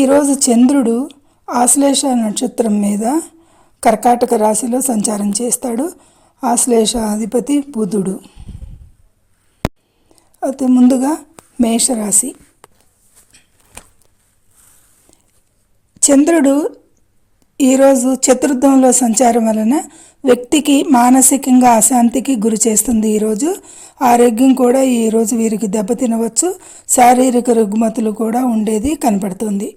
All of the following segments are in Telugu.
ఈరోజు చంద్రుడు ఆశ్లేష నక్షత్రం మీద కర్కాటక రాశిలో సంచారం చేస్తాడు. ఆశ్లేష అధిపతి బుధుడు. అయితే ముందుగా మేషరాశి. చంద్రుడు ఈరోజు చతుర్థంలో సంచారం వలన వ్యక్తికి మానసికంగా అశాంతికి గురి చేస్తుంది ఈరోజు. ఆరోగ్యం కూడా ఈరోజు వీరికి దెబ్బతినవచ్చు. శారీరక రుగ్మతులు కూడా ఉండేది కనపడుతుంది.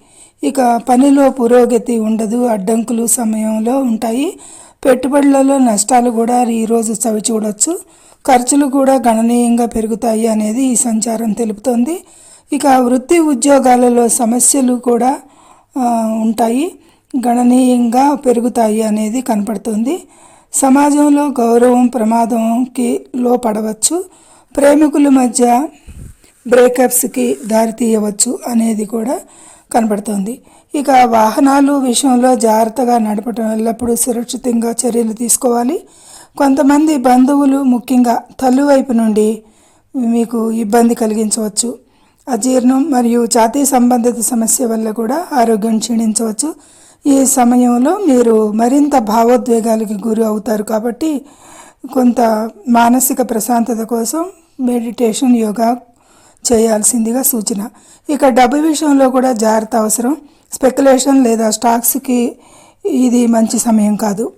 ఇక పనిలో పురోగతి ఉండదు అడ్డంకులు సమయంలో ఉంటాయి. పెట్టుబడులలో నష్టాలు కూడా ఈరోజు చవి చూడొచ్చు. ఖర్చులు కూడా గణనీయంగా పెరుగుతాయి అనేది ఈ సంచారం తెలుపుతోంది. ఇక వృత్తి ఉద్యోగాలలో సమస్యలు కూడా ఉంటాయి. గణనీయంగా పెరుగుతాయి అనేది కనపడుతుంది. సమాజంలో గౌరవం ప్రమాదంకి లోపడవచ్చు. ప్రేమికుల మధ్య బ్రేకప్స్కి దారితీయవచ్చు అనేది కూడా కనబడుతోంది. ఇక వాహనాలు విషయంలో జాగ్రత్తగా నడపటం ఎల్లప్పుడూ సురక్షితంగా చర్యలు తీసుకోవాలి. కొంతమంది బంధువులు ముఖ్యంగా తల్లివైపు నుండి మీకు ఇబ్బంది కలిగించవచ్చు. అజీర్ణం మరియు ఛాతీ సంబంధిత సమస్య వల్ల కూడా ఆరోగ్యం క్షీణించవచ్చు. ఈ సమయంలో మీరు మరింత భావోద్వేగాలకు గురి అవుతారు కాబట్టి కొంత మానసిక ప్రశాంతత కోసం మెడిటేషన్ యోగా చేయాల్సిందిగా సూచన. ఇక డబ్బు విషయంలో కూడా జాగ్రత్త అవసరం. స్పెక్యులేషన్ లేదా స్టాక్స్కి ఇది మంచి సమయం కాదు.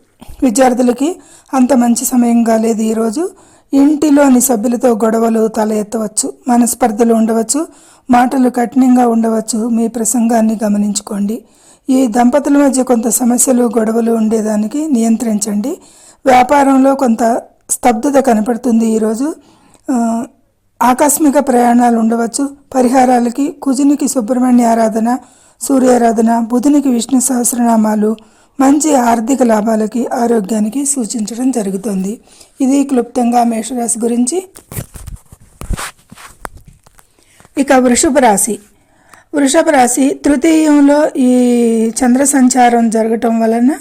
విద్యార్థులకి అంత మంచి సమయం కాలేదు ఈరోజు ఇంటిలోని సభ్యులతో గొడవలు తల ఎత్తవచ్చు మనస్పర్ధలు ఉండవచ్చు. మాటలు కఠినంగా ఉండవచ్చు. మీ ప్రసంగాన్ని గమనించుకోండి. ఈ దంపతుల మధ్య కొంత సమస్యలు గొడవలు ఉండేదానికి నియంత్రించండి. వ్యాపారంలో కొంత స్తబ్దత కనపడుతుంది ఈరోజు ఆకస్మిక ప్రయాణాలు ఉండవచ్చు. పరిహారాలకి కుజునికి సుబ్రహ్మణ్య ఆరాధన సూర్యారాధన బుధునికి విష్ణు సహస్రనామాలు మంచి ఆర్థిక లాభాలకి ఆరోగ్యానికి సూచించడం జరుగుతుంది. ఇది క్లుప్తంగా మేషరాశి గురించి. ఇక వృషభ రాశి. వృషభ రాశి తృతీయంలో ఈ చంద్ర సంచారం జరగటం వలన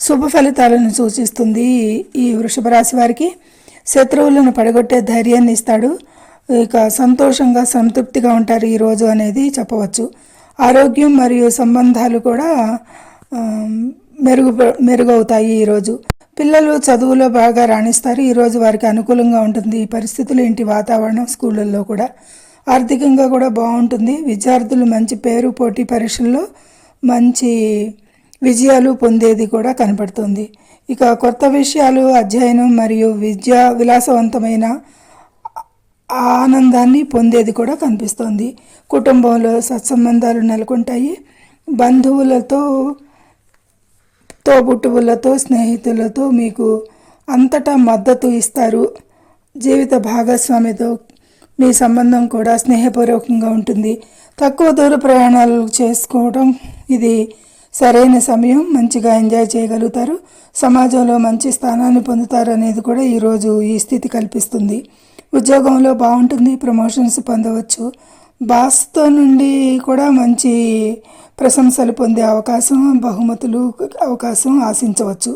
శుభ ఫలితాలను సూచిస్తుంది ఈ వృషభ రాశి వారికి. శత్రువులను పడగొట్టే ధైర్యాన్ని ఇస్తాడు. ఇక సంతోషంగా సంతృప్తిగా ఉంటారు ఈరోజు అనేది చెప్పవచ్చు. ఆరోగ్యం మరియు సంబంధాలు కూడా మెరుగు మెరుగవుతాయి ఈరోజు పిల్లలు చదువులో బాగా రాణిస్తారు. ఈరోజు వారికి అనుకూలంగా ఉంటుంది. ఈ పరిస్థితులు ఇంటి వాతావరణం స్కూళ్ళల్లో కూడా ఆర్థికంగా కూడా బాగుంటుంది. విద్యార్థులు మంచి పేరు పోటీ పరీక్షల్లో మంచి విజయాలు పొందేది కూడా కనపడుతుంది. ఇక కొత్త విషయాలు అధ్యయనం మరియు విద్యా విలాసవంతమైన ఆనందాన్ని పొందేది కూడా కనిపిస్తోంది. కుటుంబంలో సత్సంబంధాలు నెలకొంటాయి. బంధువులతో తోబుట్టువులతో స్నేహితులతో మీకు అంతటా మద్దతు ఇస్తారు. జీవిత భాగస్వామితో మీ సంబంధం కూడా స్నేహపూర్వకంగా ఉంటుంది. తక్కువ దూర ప్రయాణాలు చేసుకోవడం ఇది సరైన సమయం మంచిగా ఎంజాయ్ చేయగలుగుతారు. సమాజంలో మంచి స్థానాన్ని పొందుతారు అనేది కూడా ఈరోజు ఈ స్థితి కల్పిస్తుంది. ఉద్యోగంలో బాగుంటుంది ప్రమోషన్స్ పొందవచ్చు. బాస్తో నుండి కూడా మంచి ప్రశంసలు పొందే అవకాశం బహుమతులు అవకాశం ఆశించవచ్చు.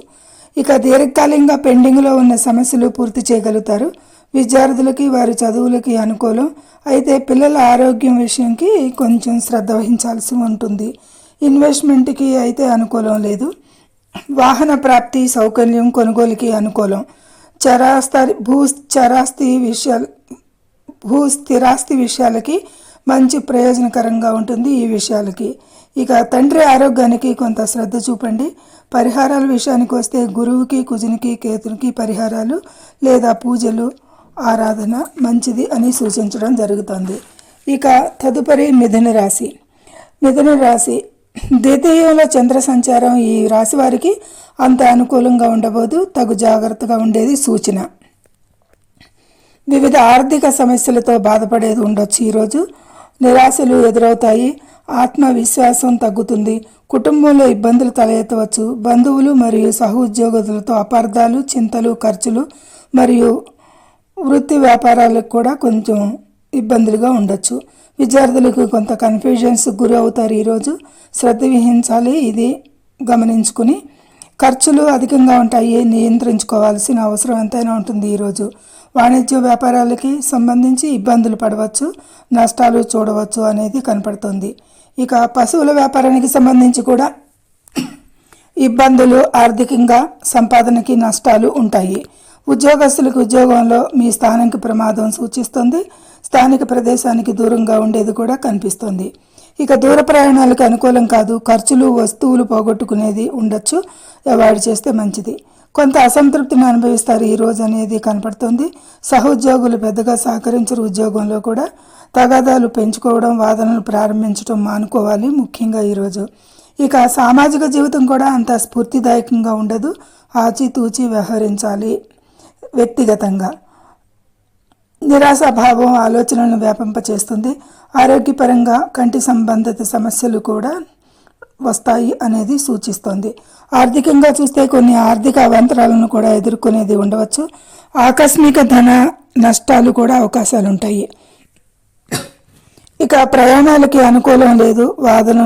ఇక దీర్ఘకాలికంగా పెండింగ్లో ఉన్న సమస్యలు పూర్తి చేయగలుగుతారు. విద్యార్థులకి వారి చదువులకి అనుకూలం. అయితే పిల్లల ఆరోగ్యం విషయంకి కొంచెం శ్రద్ధ వహించాల్సి ఉంటుంది. ఇన్వెస్ట్మెంట్కి అయితే అనుకూలం లేదు. వాహన ప్రాప్తి సౌకర్యం కొనుగోలుకి అనుకూలం. చరాస్త భూ చరాస్తి విషయాలు భూ స్థిరాస్తి విషయాలకి మంచి ప్రయోజనకరంగా ఉంటుంది ఈ విషయాలకి. ఇక తండ్రి ఆరోగ్యానికి కొంత శ్రద్ధ చూపండి. పరిహారాల విషయానికి వస్తే గురువుకి కుజునికి కేతునికి పరిహారాలు లేదా పూజలు ఆరాధన మంచిది అని సూచించడం జరుగుతుంది. ఇక తదుపరి మిథున రాశి. మిథున రాశి ద్వితీయంలో చంద్ర సంచారం ఈ రాశి వారికి అంత అనుకూలంగా ఉండబోదు. తగు జాగ్రత్తగా ఉండేది సూచన. వివిధ ఆర్థిక సమస్యలతో బాధపడేది ఉండొచ్చు ఈరోజు. నిరాశలు ఎదురవుతాయి. ఆత్మవిశ్వాసం తగ్గుతుంది. కుటుంబంలో ఇబ్బందులు తలెత్తవచ్చు. బంధువులు మరియు సహోద్యోగులతో అపార్థాలు చింతలు ఖర్చులు మరియు వృత్తి వ్యాపారాలకు కూడా కొంచెం ఇబ్బందులుగా ఉండొచ్చు. విద్యార్థులకు కొంత కన్ఫ్యూజన్స్ గురి అవుతారు ఈరోజు. శ్రద్ధ వహించాలి ఇది గమనించుకుని ఖర్చులు అధికంగా ఉంటాయి నియంత్రించుకోవాల్సిన అవసరం ఎంతైనా ఉంటుంది ఈరోజు. వాణిజ్య వ్యాపారాలకి సంబంధించి ఇబ్బందులు పడవచ్చు నష్టాలు చూడవచ్చు అనేది కనపడుతుంది. ఇక పశువుల వ్యాపారానికి సంబంధించి కూడా ఇబ్బందులు ఆర్థికంగా సంపాదనకి నష్టాలు ఉంటాయి. ఉద్యోగస్తులకు ఉద్యోగంలో మీ స్థానానికి ప్రమాదం సూచిస్తుంది. స్థానిక ప్రదేశానికి దూరంగా ఉండేది కూడా కనిపిస్తుంది. ఇక దూర ప్రయాణాలకు అనుకూలం కాదు. ఖర్చులు వస్తువులు పోగొట్టుకునేది ఉండొచ్చు. అవాయిడ్ చేస్తే మంచిది. కొంత అసంతృప్తిని అనుభవిస్తారు ఈ రోజు అనేది కనపడుతుంది. సహోద్యోగులు పెద్దగా సహకరించరు ఉద్యోగంలో కూడా. తగాదాలు పెంచుకోవడం వాదనలు ప్రారంభించడం మానుకోవాలి ముఖ్యంగా ఈరోజు ఇక సామాజిక జీవితం కూడా అంత స్ఫూర్తిదాయకంగా ఉండదు. ఆచితూచి వ్యవహరించాలి వ్యక్తిగతంగా. నిరాశాభావం ఆలోచనలను వ్యాపింపచేస్తుంది. ఆరోగ్యపరంగా కంటి సంబంధిత సమస్యలు కూడా వస్తాయి అనేది సూచిస్తోంది. ఆర్థికంగా చూస్తే కొన్ని ఆర్థిక అవాంతరాలను కూడా ఎదుర్కొనేది ఉండవచ్చు. ఆకస్మిక ధన నష్టాలు కూడా అవకాశాలు ఉంటాయి ఇక ప్రయాణాలకి అనుకూలం లేదు. వాదన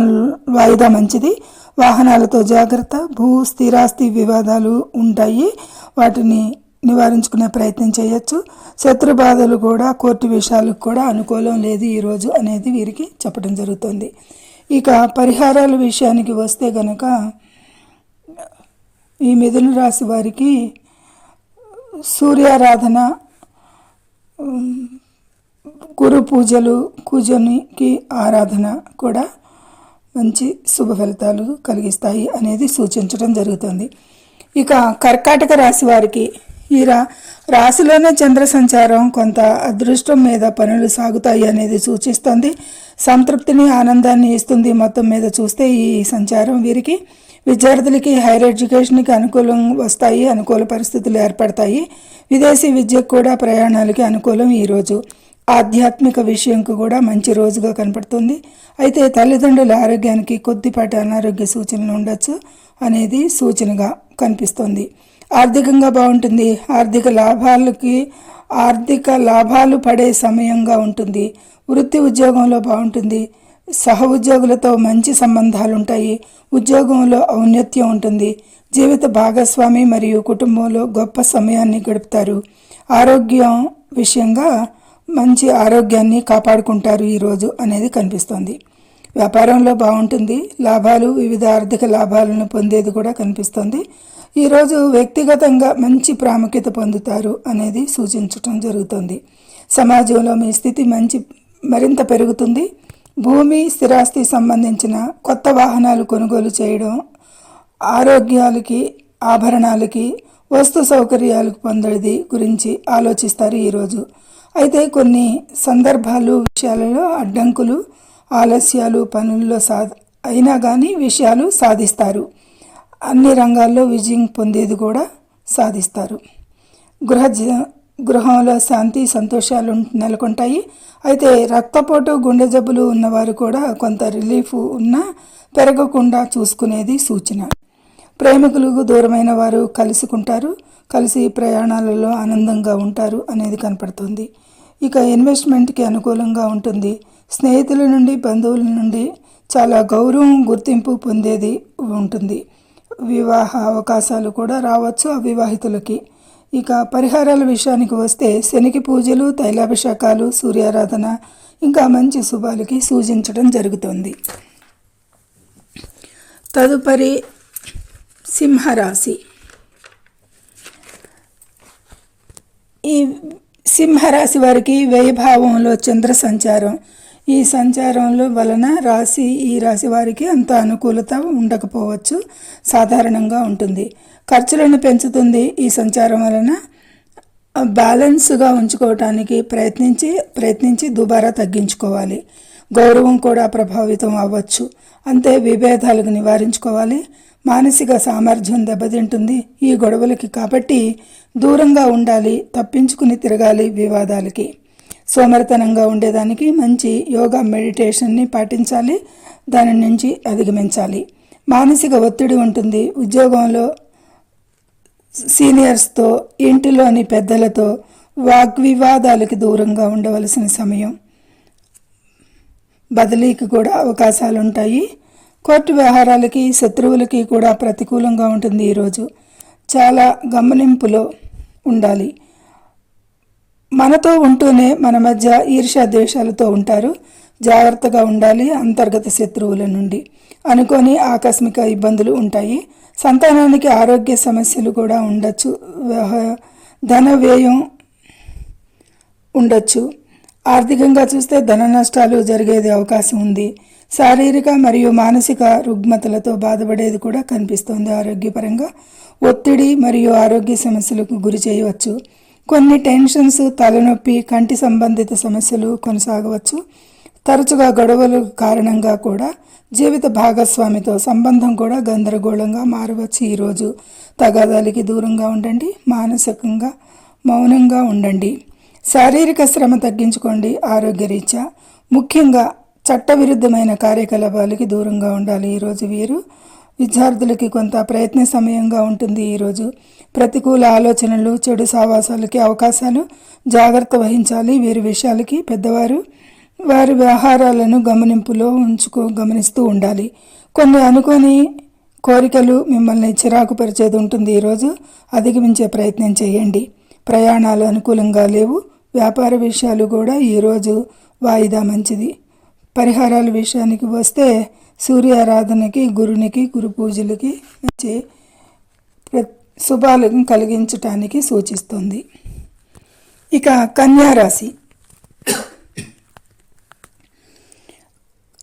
వాయిదా మంచిది. వాహనాలతో జాగ్రత్త. భూ స్థిరాస్తి వివాదాలు ఉంటాయి. వాటిని నివారించుకునే ప్రయత్నం చేయొచ్చు. శత్రు బాధలు కూడా కోర్టు విషయాలకు కూడా అనుకూలం లేదు ఈరోజు అనేది వీరికి చెప్పడం జరుగుతుంది. ఇక పరిహారాల విషయానికి వస్తే గనక ఈ మిథున రాశి వారికి సూర్యారాధన గురు పూజలు కూజనికి ఆరాధన కూడా మంచి శుభ ఫలితాలు కలిగిస్తాయి అనేది సూచించడం జరుగుతుంది. ఇక కర్కాటక రాశి వారికి ఈ రా రాశిలోనే చంద్ర సంచారం కొంత అదృష్టం మీద పనులు సాగుతాయి అనేది సూచిస్తుంది. సంతృప్తిని ఆనందాన్ని ఇస్తుంది మొత్తం మీద చూస్తే ఈ సంచారం వీరికి. విద్యార్థులకి హైయర్ ఎడ్యుకేషన్కి అనుకూలం వస్తాయి అనుకూల పరిస్థితులు ఏర్పడతాయి. విదేశీ విద్యకు కూడా ప్రయాణాలకి అనుకూలం ఈరోజు ఆధ్యాత్మిక విషయంకు కూడా మంచి రోజుగా కనపడుతుంది. అయితే తల్లిదండ్రుల ఆరోగ్యానికి కొద్దిపాటి అనారోగ్య సూచనలు ఉండొచ్చు అనేది సూచనగా కనిపిస్తుంది. ఆర్థికంగా బాగుంటుంది. ఆర్థిక లాభాలకి ఆర్థిక లాభాలు పడే సమయంగా ఉంటుంది. వృత్తి ఉద్యోగంలో బాగుంటుంది. సహ ఉద్యోగులతో మంచి సంబంధాలు ఉంటాయి. ఉద్యోగంలో ఔన్నత్యం ఉంటుంది. జీవిత భాగస్వామి మరియు కుటుంబంలో గొప్ప సమయాన్ని గడుపుతారు. ఆరోగ్యం విషయంగా మంచి ఆరోగ్యాన్ని కాపాడుకుంటారు ఈరోజు అనేది కనిపిస్తోంది. వ్యాపారంలో బాగుంటుంది. లాభాలు వివిధ ఆర్థిక లాభాలను పొందేది కూడా కనిపిస్తుంది. ఈరోజు వ్యక్తిగతంగా మంచి ప్రాముఖ్యత పొందుతారు అనేది సూచించటం జరుగుతుంది. సమాజంలో మీ స్థితి మంచి మరింత పెరుగుతుంది. భూమి స్థిరాస్తి సంబంధించిన కొత్త వాహనాలు కొనుగోలు చేయడం ఆరోగ్యాలకి ఆభరణాలకి వస్తు సౌకర్యాలకు పొందేది గురించి ఆలోచిస్తారు ఈరోజు. అయితే కొన్ని సందర్భాలు విషయాలలో అడ్డంకులు ఆలస్యాలు పనుల్లో సా అయినా కానీ విషయాలు సాధిస్తారు. అన్ని రంగాల్లో విజయం పొందేది కూడా సాధిస్తారు. గృహ జ- గృహంలో శాంతి సంతోషాలు నెలకొంటాయి. అయితే రక్తపోటు గుండె జబ్బులు ఉన్నవారు కూడా కొంత రిలీఫ్ ఉన్నా పెరగకుండా చూసుకునేది సూచన. ప్రేమికులకు దూరమైన వారు కలుసుకుంటారు. కలిసి ప్రయాణాలలో ఆనందంగా ఉంటారు అనేది కనపడుతుంది. ఇక ఇన్వెస్ట్మెంట్కి అనుకూలంగా ఉంటుంది. స్నేహితుల నుండి బంధువుల నుండి చాలా గౌరవం గుర్తింపు పొందేది ఉంటుంది. వివాహ అవకాశాలు కూడా రావచ్చు అవివాహితులకి ఇక పరిహారాల విషయానికి వస్తే శనికి పూజలు తైలాభిషేకాలు సూర్యారాధన ఇంకా మంచి శుభాలకి సూచించడం జరుగుతుంది. తదుపరి సింహరాశి. ఈ సింహరాశి వారికి వ్యయభావంలో చంద్ర సంచారం. ఈ సంచారంలో వలన రాశి ఈ రాశి వారికి అంత అనుకూలత ఉండకపోవచ్చు. సాధారణంగా ఉంటుంది. ఖర్చులను పెంచుతుంది ఈ సంచారం వలన. బ్యాలెన్స్గా ఉంచుకోవటానికి ప్రయత్నించి ప్రయత్నించి దుబారా తగ్గించుకోవాలి. గౌరవం కూడా ప్రభావితం అవ్వచ్చు. అంతే విభేదాలకు నివారించుకోవాలి. మానసిక సామర్థ్యం దెబ్బతింటుంది ఈ గొడవలకి కాబట్టి దూరంగా ఉండాలి తప్పించుకుని తిరగాలి వివాదాలకి. సోమరితనంగా ఉండేదానికి మంచి యోగా మెడిటేషన్ని పాటించాలి దాని నుంచి అధిగమించాలి. మానసిక ఒత్తిడి ఉంటుంది. ఉద్యోగంలో సీనియర్స్తో ఇంటిలోని పెద్దలతో వాగ్వివాదాలకి దూరంగా ఉండవలసిన సమయం. బదిలీకి కూడా అవకాశాలు ఉంటాయి కోర్టు వ్యవహారాలకి శత్రువులకి కూడా ప్రతికూలంగా ఉంటుంది ఈరోజు చాలా గమనింపులో ఉండాలి. మనతో ఉంటూనే మన మధ్య ఈర్ష్యా ద్వేషాలతో ఉంటారు. జాగ్రత్తగా ఉండాలి అంతర్గత శత్రువుల నుండి. అనుకోని ఆకస్మిక ఇబ్బందులు ఉంటాయి. సంతానానికి ఆరోగ్య సమస్యలు కూడా ఉండొచ్చు. ధన వ్యయం ఉండొచ్చు. ఆర్థికంగా చూస్తే ధన నష్టాలు జరిగేది అవకాశం ఉంది. శారీరక మరియు మానసిక రుగ్మతలతో బాధపడేది కూడా కనిపిస్తోంది ఆరోగ్యపరంగా. ఒత్తిడి మరియు ఆరోగ్య సమస్యలకు గురి చేయవచ్చు. కొన్ని టెన్షన్స్ తలనొప్పి కంటి సంబంధిత సమస్యలు కొనసాగవచ్చు. తరచుగా గొడవల కారణంగా కూడా జీవిత భాగస్వామితో సంబంధం కూడా గందరగోళంగా మారవచ్చు. ఈరోజు తగాదాలకి దూరంగా ఉండండి మానసికంగా మౌనంగా ఉండండి. శారీరక శ్రమ తగ్గించుకోండి ఆరోగ్యరీత్యా. ముఖ్యంగా చట్టవిరుద్ధమైన కార్యకలాపాలకి దూరంగా ఉండాలి. ఈరోజు వీరు విద్యార్థులకి కొంత ప్రయత్న సమయంగా ఉంటుంది. ఈరోజు ప్రతికూల ఆలోచనలు చెడు సావాసాలకి అవకాశాలు జాగ్రత్త వహించాలి. వీరి విషయాలకి పెద్దవారు వారి వ్యవహారాలను గమనింపులో ఉంచుకో గమనిస్తూ ఉండాలి. కొన్ని అనుకోని కోరికలు మిమ్మల్ని చిరాకు పరిచేది ఉంటుంది. ఈరోజు అధిగమించే ప్రయత్నం చేయండి. ప్రయాణాలు అనుకూలంగా లేవు. వ్యాపార విషయాలు కూడా ఈరోజు వాయిదా మంచిది. పరిహారాల విషయానికి వస్తే సూర్యారాధనకి గురునికి గురు పూజలకి మంచి ప్ర- కలిగించటానికి సూచిస్తుంది. ఇక కన్యా రాశి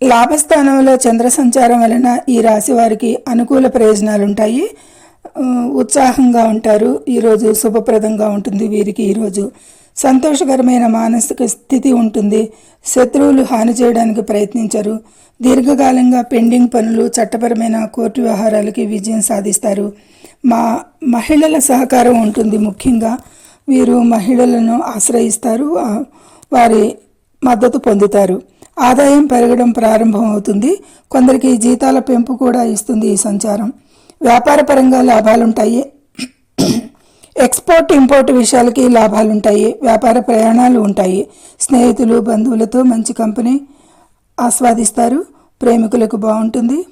లాభస్థానంలో చంద్ర సంచారం వలన ఈ రాశి వారికి అనుకూల ప్రయోజనాలు ఉంటాయి. ఉత్సాహంగా ఉంటారు. ఈరోజు శుభప్రదంగా ఉంటుంది వీరికి. ఈరోజు సంతోషకరమైన మానసిక స్థితి ఉంటుంది. శత్రువులు హాని చేయడానికి ప్రయత్నించరు. దీర్ఘకాలంగా పెండింగ్ పనులు చట్టపరమైన కోర్టు వ్యవహారాలకి విజయం సాధిస్తారు. మా మహిళల సహకారం ఉంటుంది ముఖ్యంగా. వీరు మహిళలను ఆశ్రయిస్తారు వారి మద్దతు పొందుతారు. ఆదాయం పెరగడం ప్రారంభం అవుతుంది కొందరికి జీతాల పెంపు కూడా ఇస్తుంది ఈ సంచారం. వ్యాపారపరంగా లాభాలుంటాయి. ఎక్స్పోర్ట్ ఇంపోర్ట్ విషయాలకి లాభాలుంటాయి. వ్యాపార ప్రయాణాలు ఉంటాయి. స్నేహితులు బంధువులతో మంచి కంపెనీ ఆస్వాదిస్తారు. ప్రేమికులకు బాగుంటుంది.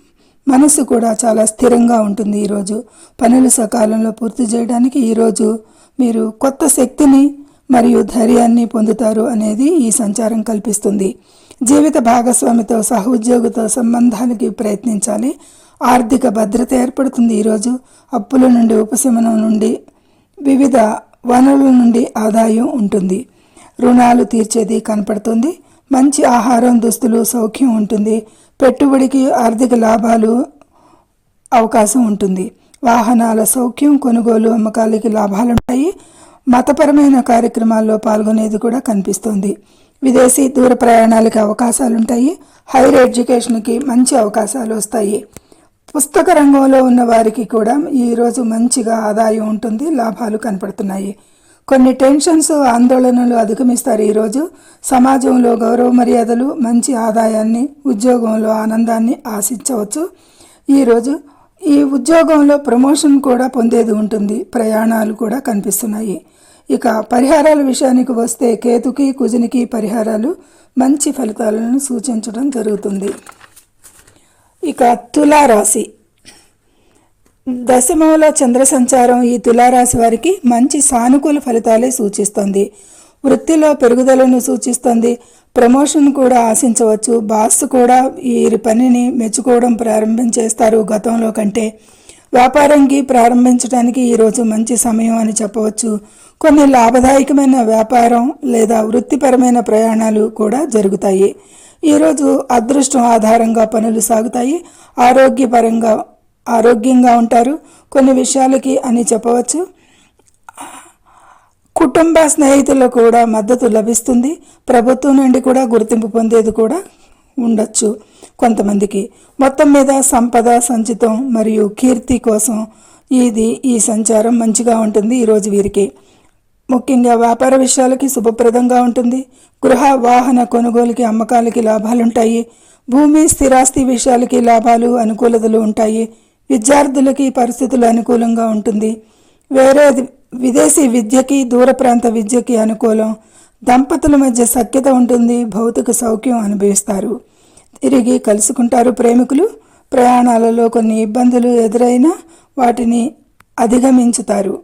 మనసు కూడా చాలా స్థిరంగా ఉంటుంది ఈరోజు. పనులు సకాలంలో పూర్తి చేయడానికి ఈరోజు మీరు కొత్త శక్తిని మరియు ధైర్యాన్ని పొందుతారు అనేది ఈ సంచారం కల్పిస్తుంది. జీవిత భాగస్వామితో సహోద్యోగితో సంబంధాలకి ప్రయత్నించాలి. ఆర్థిక భద్రత ఏర్పడుతుంది ఈరోజు. అప్పుల నుండి ఉపశమనం నుండి వివిధ వనరుల నుండి ఆదాయం ఉంటుంది. రుణాలు తీర్చేది కనపడుతుంది. మంచి ఆహారం దుస్తులు సౌఖ్యం ఉంటుంది. పెట్టుబడికి ఆర్థిక లాభాలు అవకాశం ఉంటుంది. వాహనాల సౌఖ్యం కొనుగోలు అమ్మకాలకి లాభాలు ఉంటాయి మతపరమైన కార్యక్రమాల్లో పాల్గొనేది కూడా కనిపిస్తుంది. విదేశీ దూర ప్రయాణాలకి అవకాశాలు ఉంటాయి హైయర్ ఎడ్యుకేషన్కి మంచి అవకాశాలు వస్తాయి. పుస్తక రంగంలో ఉన్న వారికి కూడా ఈరోజు మంచిగా ఆదాయం ఉంటుంది లాభాలు కనపడుతున్నాయి. కొన్ని టెన్షన్స్ ఆందోళనలు అధిగమిస్తారు ఈరోజు. సమాజంలో గౌరవ మర్యాదలు మంచి ఆదాయాన్ని ఉద్యోగంలో ఆనందాన్ని ఆశించవచ్చు. ఈరోజు ఈ ఉద్యోగంలో ప్రమోషన్ కూడా పొందేది ఉంటుంది. ప్రయాణాలు కూడా కనిపిస్తున్నాయి. ఇక పరిహారాల విషయానికి వస్తే కేతుకి కుజునికి పరిహారాలు మంచి ఫలితాలను సూచించడం జరుగుతుంది. ఇక తులారాశి. దశమంలో చంద్ర సంచారం ఈ తులారాశి వారికి మంచి సానుకూల ఫలితాలే సూచిస్తుంది. వృత్తిలో పెరుగుదలను సూచిస్తుంది. ప్రమోషన్ కూడా ఆశించవచ్చు. బాస్ కూడా వీరి పనిని మెచ్చుకోవడం ప్రారంభించేస్తారు గతంలో కంటే. వ్యాపారంకి ప్రారంభించడానికి ఈరోజు మంచి సమయం అని చెప్పవచ్చు. కొన్ని లాభదాయకమైన వ్యాపారం లేదా వృత్తిపరమైన ప్రయాణాలు కూడా జరుగుతాయి. ఈరోజు అదృష్టం ఆధారంగా పనులు సాగుతాయి. ఆరోగ్యపరంగా ఆరోగ్యంగా ఉంటారు. కొన్ని విషయాలకి అని చెప్పవచ్చు. కుటుంబ స్నేహితులకు కూడా మద్దతు లభిస్తుంది. ప్రభుత్వం నుండి కూడా గుర్తింపు పొందేది కూడా ఉండొచ్చు కొంతమందికి. మొత్తం మీద సంపద సంచితం మరియు కీర్తి కోసం ఇది ఈ సంచారం మంచిగా ఉంటుంది ఈరోజు వీరికి. ముఖ్యంగా వ్యాపార విషయాలకి శుభప్రదంగా ఉంటుంది. గృహ వాహన కొనుగోలుకి అమ్మకాలకి లాభాలుంటాయి. భూమి స్థిరాస్తి విషయాలకి లాభాలు అనుకూలతలు ఉంటాయి. విద్యార్థులకి పరిస్థితులు అనుకూలంగా ఉంటుంది. వేరే విదేశీ విద్యకి దూర ప్రాంత విద్యకి అనుకూలం. దంపతుల మధ్య సఖ్యత ఉంటుంది భౌతిక సౌఖ్యం అనుభవిస్తారు. తిరిగి కలుసుకుంటారు ప్రేమికులు. ప్రయాణాలలో కొన్ని ఇబ్బందులు ఎదురైనా వాటిని అధిగమించుతారు.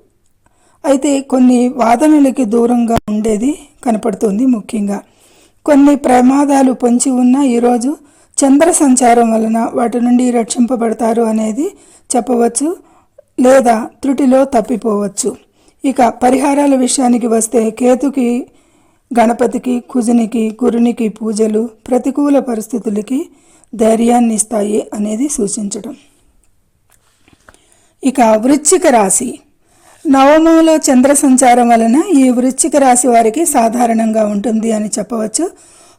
అయితే కొన్ని వాదనలకి దూరంగా ఉండేది కనపడుతుంది ముఖ్యంగా. కొన్ని ప్రమాదాలు పొంచి ఉన్న ఈరోజు చంద్ర సంచారం వలన వాటి నుండి రక్షింపబడతారు అనేది చెప్పవచ్చు లేదా త్రుటిలో తప్పిపోవచ్చు. ఇక పరిహారాల విషయానికి వస్తే కేతుకి గణపతికి కుజునికి గురునికి పూజలు ప్రతికూల పరిస్థితులకి ధైర్యాన్ని ఇస్తాయి అనేది సూచించడం ఇక వృశ్చిక రాశి. నవమంలో చంద్ర సంచారం వలన ఈ వృశ్చిక రాశి వారికి సాధారణంగా ఉంటుంది అని చెప్పవచ్చు.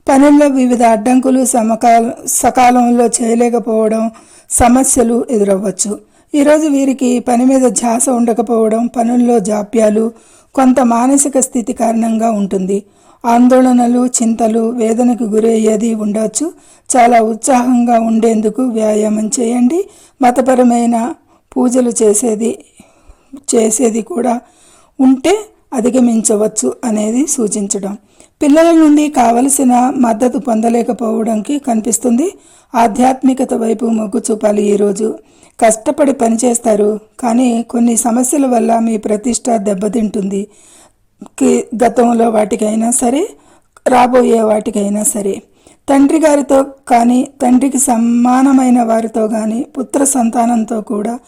పనుల్లో వివిధ అడ్డంకులు సమకాల సకాలంలో చేయలేకపోవడం సమస్యలు ఎదురవ్వచ్చు. ఈరోజు వీరికి పని మీద ధ్యాస ఉండకపోవడం పనుల్లో జాప్యాలు కొంత మానసిక స్థితి కారణంగా ఉంటుంది. ఆందోళనలు చింతలు వేదనకు గురయ్యేది ఉండవచ్చు చాలా ఉత్సాహంగా ఉండేందుకు వ్యాయామం చేయండి. మతపరమైన పూజలు చేసేది చేసేది కూడా ఉంటే అధిగమించవచ్చు అనేది సూచించడం. పిల్లల నుండి కావలసిన మద్దతు పొందలేకపోవడానికి కనిపిస్తుంది. ఆధ్యాత్మికత వైపు మొగ్గు చూపాలి ఈరోజు కష్టపడి పనిచేస్తారు కానీ కొన్ని సమస్యల వల్ల మీ ప్రతిష్ట దెబ్బతింటుంది. కి- గతంలో వాటికైనా సరే రాబోయే వాటికైనా సరే. తండ్రి గారితో కానీ తండ్రికి సమానమైన వారితో కానీ పుత్ర సంతానంతో కూడా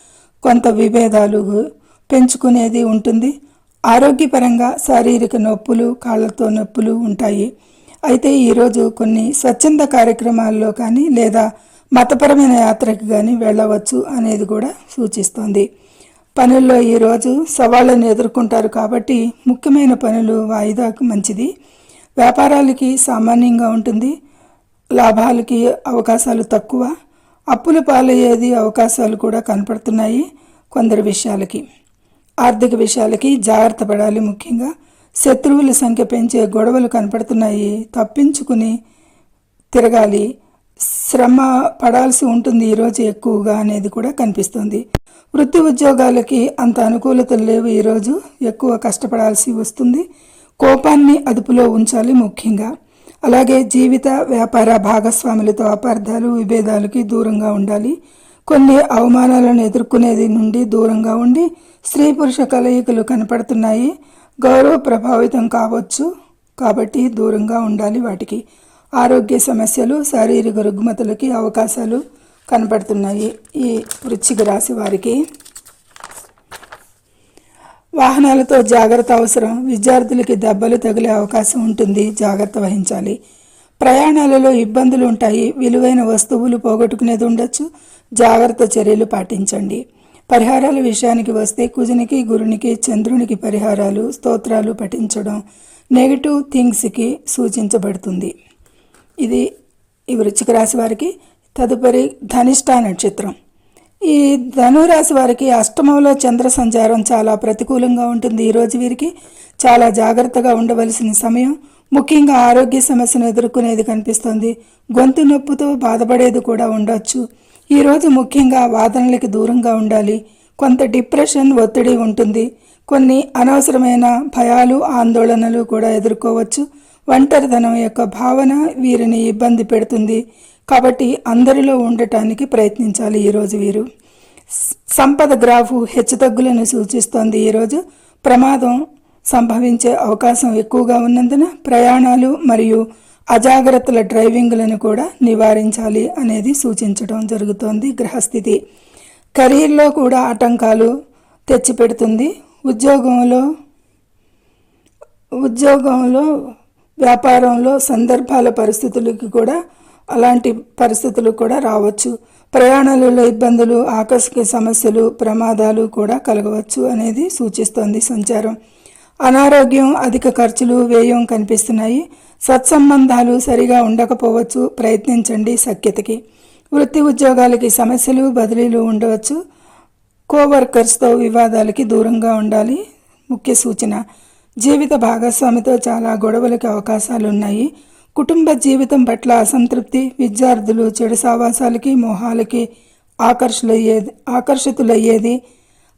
కొంత విభేదాలు పెంచుకునేది ఉంటుంది. ఆరోగ్యపరంగా శారీరక నొప్పులు కాళ్ళతో నొప్పులు ఉంటాయి. అయితే ఈరోజు కొన్ని స్వచ్ఛంద కార్యక్రమాల్లో కానీ లేదా మతపరమైన యాత్రకు కానీ వెళ్ళవచ్చు అనేది కూడా సూచిస్తోంది. పనుల్లో ఈరోజు సవాళ్ళను ఎదుర్కొంటారు కాబట్టి ముఖ్యమైన పనులు వాయిదాకు మంచిది. వ్యాపారాలకి సామాన్యంగా ఉంటుంది. లాభాలకి అవకాశాలు తక్కువ. అప్పుల పాలయ్యేది అవకాశాలు కూడా కనపడుతున్నాయి కొందరు విషయాలకి. ఆర్థిక విషయాలకి జాగ్రత్త పడాలి ముఖ్యంగా. శత్రువుల సంఖ్య పెంచే గొడవలు కనపడుతున్నాయి. తప్పించుకుని తిరగాలి. శ్రమ పడాల్సి ఉంటుంది ఈరోజు ఎక్కువగా అనేది కూడా కనిపిస్తుంది. వృత్తి ఉద్యోగాలకి అంత అనుకూలతలు లేవు ఈరోజు ఎక్కువ కష్టపడాల్సి వస్తుంది. కోపాన్ని అదుపులో ఉంచాలి ముఖ్యంగా. అలాగే జీవిత వ్యాపార భాగస్వాములతో అపార్థాలు విభేదాలకి దూరంగా ఉండాలి. కొన్ని అవమానాలను ఎదుర్కొనేది నుండి దూరంగా ఉండి స్త్రీ పురుష కలయికలు కనపడుతున్నాయి. గౌరవ ప్రభావితం కావచ్చు. కాబట్టి దూరంగా ఉండాలి వాటికి. ఆరోగ్య సమస్యలు శారీరక రుగ్మతలకి అవకాశాలు కనపడుతున్నాయి. ఈ వృశ్చిక రాశి వారికి వాహనాలతో జాగ్రత్త అవసరం. విద్యార్థులకి దెబ్బలు తగిలే అవకాశం ఉంటుంది. జాగ్రత్త వహించాలి. ప్రయాణాలలో ఇబ్బందులు ఉంటాయి. విలువైన వస్తువులు పోగొట్టుకునేది ఉండొచ్చు. జాగ్రత్త చర్యలు పాటించండి. పరిహారాల విషయానికి వస్తే కుజునికి గురునికి చంద్రునికి పరిహారాలు స్తోత్రాలు పఠించడం నెగిటివ్ థింగ్స్కి సూచించబడుతుంది. ఇది ఈ వృచ్చిక రాశి వారికి తదుపరి ధనిష్ట నక్షత్రం. ఈ ధనురాశి వారికి అష్టమంలో చంద్ర సంచారం చాలా ప్రతికూలంగా ఉంటుంది. ఈరోజు వీరికి చాలా జాగ్రత్తగా ఉండవలసిన సమయం ముఖ్యంగా ఆరోగ్య సమస్యను ఎదుర్కొనేది కనిపిస్తుంది. గొంతు నొప్పితో బాధపడేది కూడా ఉండొచ్చు. ఈరోజు ముఖ్యంగా వాదనలకి దూరంగా ఉండాలి. కొంత డిప్రెషన్ ఒత్తిడి ఉంటుంది. కొన్ని అనవసరమైన భయాలు ఆందోళనలు కూడా ఎదుర్కోవచ్చు. ఒంటరితనం యొక్క భావన వీరిని ఇబ్బంది పెడుతుంది. కాబట్టి అందరిలో ఉండటానికి ప్రయత్నించాలి ఈరోజు వీరు. సంపద గ్రాఫు హెచ్చుతగ్గులను సూచిస్తోంది. ఈరోజు ప్రమాదం సంభవించే అవకాశం ఎక్కువగా ఉన్నందున ప్రయాణాలు మరియు అజాగ్రత్తల డ్రైవింగ్లను కూడా నివారించాలి అనేది సూచించడం జరుగుతోంది గ్రహస్థితి. కెరీర్లో కూడా ఆటంకాలు తెచ్చిపెడుతుంది. ఉద్యోగంలో ఉద్యోగంలో వ్యాపారంలో సందర్భాల పరిస్థితులకి కూడా అలాంటి పరిస్థితులు కూడా రావచ్చు. ప్రయాణాలలో ఇబ్బందులు ఆకస్మిక సమస్యలు ప్రమాదాలు కూడా కలగవచ్చు అనేది సూచిస్తోంది సంచారం. అనారోగ్యం అధిక ఖర్చులు వ్యయం కనిపిస్తున్నాయి. సత్సంబంధాలు సరిగా ఉండకపోవచ్చు. ప్రయత్నించండి సఖ్యతకి. వృత్తి ఉద్యోగాలకి సమస్యలు బదిలీలు ఉండవచ్చు. కోవర్కర్స్తో వివాదాలకి దూరంగా ఉండాలి. ముఖ్య సూచన జీవిత భాగస్వామితో చాలా గొడవలకి అవకాశాలు ఉన్నాయి కుటుంబ జీవితం పట్ల అసంతృప్తి విద్యార్థులు చెడు సావాసాలకి మోహాలకి ఆకర్షులయ్యేది ఆకర్షితులయ్యేది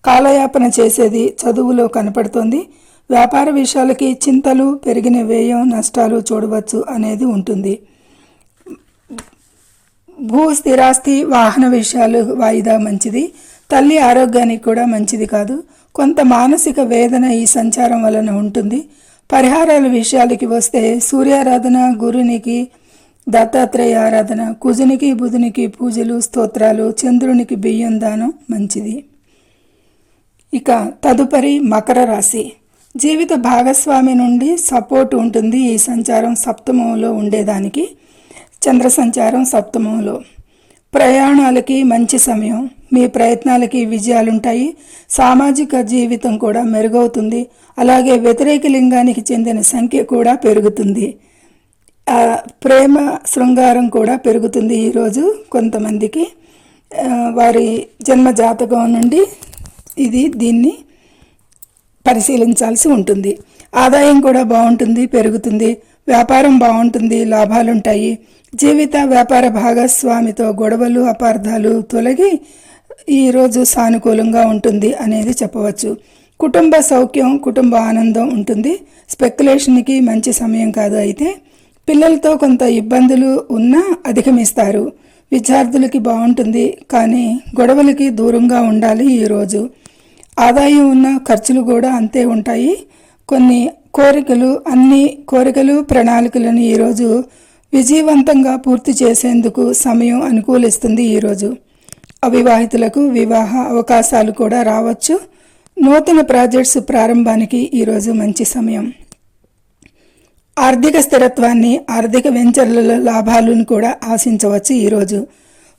కాలయాపన చేసేది చదువులో కనపడుతోంది. వ్యాపార విషయాలకి చింతలు పెరిగిన వ్యయం నష్టాలు చూడవచ్చు అనేది ఉంటుంది. భూ స్థిరాస్తి వాహన విషయాలు వాయిదా మంచిది. తల్లి ఆరోగ్యానికి కూడా మంచిది కాదు. కొంత మానసిక వేదన ఈ సంచారం వలన ఉంటుంది. పరిహారాల విషయాలకి వస్తే సూర్యారాధన గురునికి దత్తాత్రేయ ఆరాధన కుజునికి బుధునికి పూజలు స్తోత్రాలు చంద్రునికి బియ్యం దానం మంచిది. ఇక తదుపరి మకర రాశి. జీవిత భాగస్వామి నుండి సపోర్ట్ ఉంటుంది ఈ సంచారం సప్తమంలో ఉండేదానికి. చంద్ర సంచారం సప్తమంలో. ప్రయాణాలకి మంచి సమయం మీ ప్రయత్నాలకి విజయాలుంటాయి. సామాజిక జీవితం కూడా మెరుగవుతుంది. అలాగే వ్యతిరేక లింగానికి చెందిన సంఖ్య కూడా పెరుగుతుంది. ప్రేమ శృంగారం కూడా పెరుగుతుంది ఈరోజు కొంతమందికి. వారి జన్మ జాతకం నుండి ఇది దీన్ని పరిశీలించాల్సి ఉంటుంది. ఆదాయం కూడా బాగుంటుంది పెరుగుతుంది వ్యాపారం బాగుంటుంది లాభాలుంటాయి. జీవిత వ్యాపార భాగస్వామితో గొడవలు అపార్థాలు తొలగి ఈరోజు సానుకూలంగా ఉంటుంది అనేది చెప్పవచ్చు. కుటుంబ సౌఖ్యం కుటుంబ ఆనందం ఉంటుంది. స్పెక్యులేషన్కి మంచి సమయం కాదు అయితే పిల్లలతో కొంత ఇబ్బందులు ఉన్నా అధిగమిస్తారు. విద్యార్థులకి బాగుంటుంది కానీ గొడవలకి దూరంగా ఉండాలి ఈరోజు ఆదాయం ఉన్న ఖర్చులు కూడా అంతే ఉంటాయి. కొన్ని కోరికలు అన్ని కోరికలు ప్రణాళికలను ఈరోజు విజయవంతంగా పూర్తి చేసేందుకు సమయం అనుకూలిస్తుంది ఈరోజు అవివాహితులకు వివాహ అవకాశాలు కూడా రావచ్చు. నూతన ప్రాజెక్ట్స్ ప్రారంభానికి ఈరోజు మంచి సమయం. ఆర్థిక స్థిరత్వాన్ని ఆర్థిక వెంచర్లలో లాభాలను కూడా ఆశించవచ్చు ఈరోజు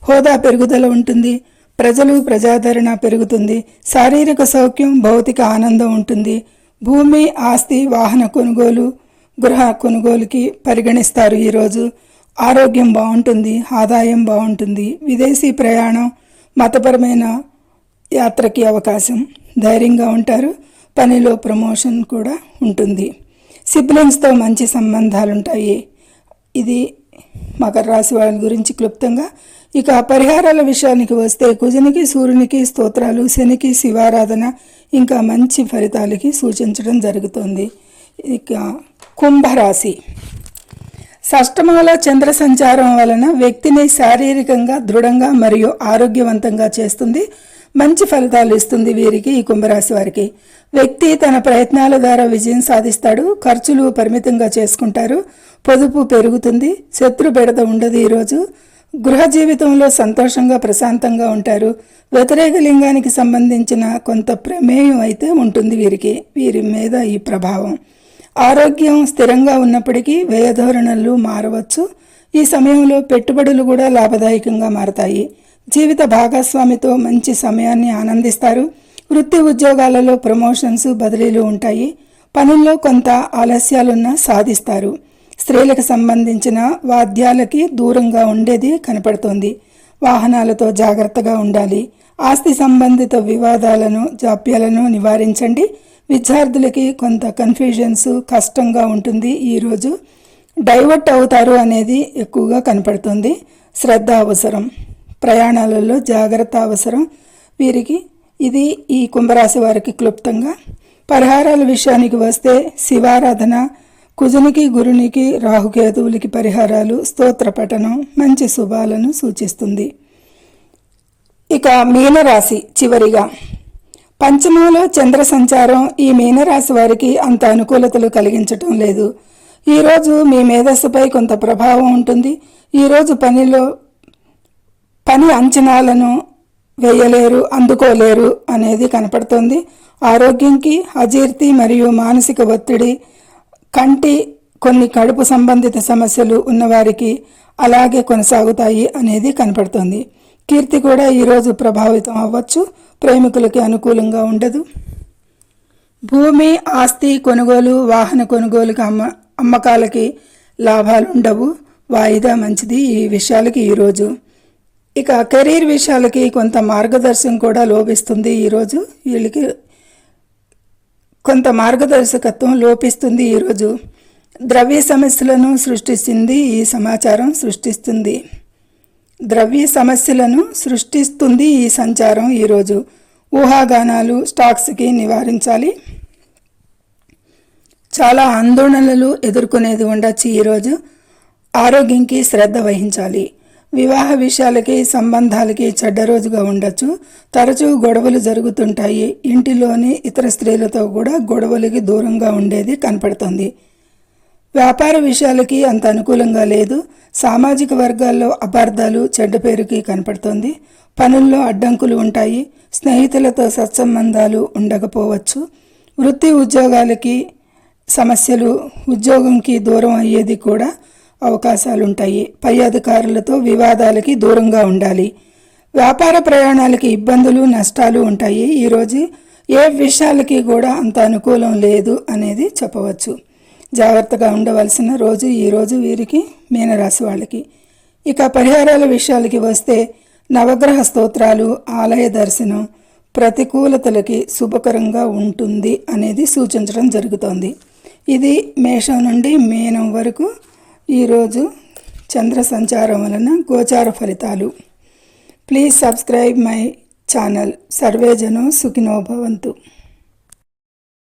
హోదా పెరుగుదల ఉంటుంది. ప్రజలు ప్రజాదరణ పెరుగుతుంది. శారీరక సౌఖ్యం భౌతిక ఆనందం ఉంటుంది. భూమి ఆస్తి వాహన కొనుగోలు గృహ కొనుగోలుకి పరిగణిస్తారు ఈరోజు. ఆరోగ్యం బాగుంటుంది ఆదాయం బాగుంటుంది. విదేశీ ప్రయాణం మతపరమైన యాత్రకి అవకాశం ధైర్యంగా ఉంటారు. పనిలో ప్రమోషన్ కూడా ఉంటుంది. సిబ్లింగ్స్తో మంచి సంబంధాలు ఉంటాయి ఇది మకర రాశి వాళ్ళ గురించి క్లుప్తంగా ఇక పరిహారాల విషయానికి వస్తే కుజునికి సూర్యునికి స్తోత్రాలు శనికి శివారాధన ఇంకా మంచి ఫలితాలకి సూచించడం జరుగుతుంది. ఇక కుంభరాశి. షష్టమాల చంద్ర సంచారం వలన వ్యక్తిని శారీరకంగా దృఢంగా మరియు ఆరోగ్యవంతంగా చేస్తుంది. మంచి ఫలితాలు ఇస్తుంది వీరికి ఈ కుంభరాశి వారికి. వ్యక్తి తన ప్రయత్నాల ద్వారా విజయం సాధిస్తాడు. ఖర్చులు పరిమితంగా చేసుకుంటారు. పొదుపు పెరుగుతుంది. శత్రు బెడద ఉండదు ఈరోజు. గృహ జీవితంలో సంతోషంగా ప్రశాంతంగా ఉంటారు. వ్యతిరేక లింగానికి సంబంధించిన కొంత ప్రమేయం అయితే ఉంటుంది వీరికి. వీరి మీద ఈ ప్రభావం. ఆరోగ్యం స్థిరంగా ఉన్నప్పటికీ వ్యయధోరణులు మారవచ్చు. ఈ సమయంలో పెట్టుబడులు కూడా లాభదాయకంగా మారతాయి. జీవిత భాగస్వామితో మంచి సమయాన్ని ఆనందిస్తారు. వృత్తి ఉద్యోగాలలో ప్రమోషన్స్ బదిలీలు ఉంటాయి. పనుల్లో కొంత ఆలస్యాలున్నా సాధిస్తారు. స్త్రీలకు సంబంధించిన వాద్యాలకి దూరంగా ఉండేది కనపడుతోంది. వాహనాలతో జాగ్రత్తగా ఉండాలి. ఆస్తి సంబంధిత వివాదాలను జాప్యాలను నివారించండి. విద్యార్థులకి కొంత కన్ఫ్యూజన్స్ కష్టంగా ఉంటుంది ఈరోజు డైవర్ట్ అవుతారు అనేది ఎక్కువగా కనపడుతుంది. శ్రద్ధ అవసరం. ప్రయాణాలలో జాగ్రత్త అవసరం. వీరికి ఇది ఈ కుంభరాశి వారికి క్లుప్తంగా. పరిహారాల విషయానికి వస్తే శివారాధన కుజునికి గురునికి రాహుకేతువులకి పరిహారాలు స్తోత్ర పఠనం మంచి శుభాలను సూచిస్తుంది. ఇక మీనరాశి చివరిగా. పంచమంలో చంద్ర సంచారం ఈ మీనరాశి వారికి అంత అనుకూలతలు కలిగించటం లేదు. ఈరోజు మీ మేధస్సుపై కొంత ప్రభావం ఉంటుంది. ఈరోజు పనిలో పని అంచనాలను వేయలేరు అందుకోలేరు అనేది కనపడుతుంది. ఆరోగ్యంకి అజీర్తి మరియు మానసిక ఒత్తిడి కంటి కొన్ని కడుపు సంబంధిత సమస్యలు ఉన్నవారికి అలాగే కొనసాగుతాయి అనేది కనపడుతుంది. కీర్తి కూడా ఈరోజు ప్రభావితం అవ్వచ్చు. ప్రేమికులకి అనుకూలంగా ఉండదు. భూమి ఆస్తి కొనుగోలు వాహన కొనుగోలుకి అమ్మ అమ్మకాలకి లాభాలు ఉండవు వాయిదా మంచిది ఈ విషయాలకి ఈరోజు ఇక కెరీర్ విషయాలకి కొంత మార్గదర్శనం కూడా లోపిస్తుంది ఈరోజు వీళ్ళకి కొంత మార్గదర్శకత్వం లోపిస్తుంది ఈరోజు ద్రవ్య సమస్యలను సృష్టిస్తుంది ఈ సమాచారం సృష్టిస్తుంది. ద్రవ్య సమస్యలను సృష్టిస్తుంది ఈ సంచారం ఈరోజు ఊహాగానాలు స్టాక్స్కి నివారించాలి. చాలా ఆందోళనలు ఎదుర్కొనేది ఉండొచ్చు ఈరోజు ఆరోగ్యంకి శ్రద్ధ వహించాలి. వివాహ విషయాలకి సంబంధాలకి చెడ్డ రోజుగా ఉండొచ్చు. తరచూ గొడవలు జరుగుతుంటాయి. ఇంటిలోని ఇతర స్త్రీలతో కూడా గొడవలకి దూరంగా ఉండేది కనపడుతుంది. వ్యాపార విషయాలకి అంత అనుకూలంగా లేదు. సామాజిక వర్గాల్లో అపార్థాలు చెడ్డ పేరుకి కనపడుతుంది. పనుల్లో అడ్డంకులు ఉంటాయి. స్నేహితులతో సత్సంబంధాలు ఉండకపోవచ్చు. వృత్తి ఉద్యోగాలకి సమస్యలు ఉద్యోగంకి దూరం అయ్యేది కూడా అవకాశాలుంటాయి. పై అధికారులతో వివాదాలకి దూరంగా ఉండాలి. వ్యాపార ప్రయాణాలకి ఇబ్బందులు నష్టాలు ఉంటాయి. ఈరోజు ఏ విషయాలకి కూడా అంత అనుకూలం లేదు అనేది చెప్పవచ్చు. జాగ్రత్తగా ఉండవలసిన రోజు ఈరోజు వీరికి మీనరాశి వాళ్ళకి. ఇక పరిహారాల విషయాలకి వస్తే నవగ్రహ స్తోత్రాలు ఆలయ దర్శనం ప్రతికూలతలకి శుభకరంగా ఉంటుంది అనేది సూచించడం జరుగుతోంది. ఇది మేషం నుండి మీనం వరకు ఈరోజు చంద్ర సంచారం వలన గోచార ఫలితాలు. Please subscribe my channel. సర్వేజనో Sukhinobhavantu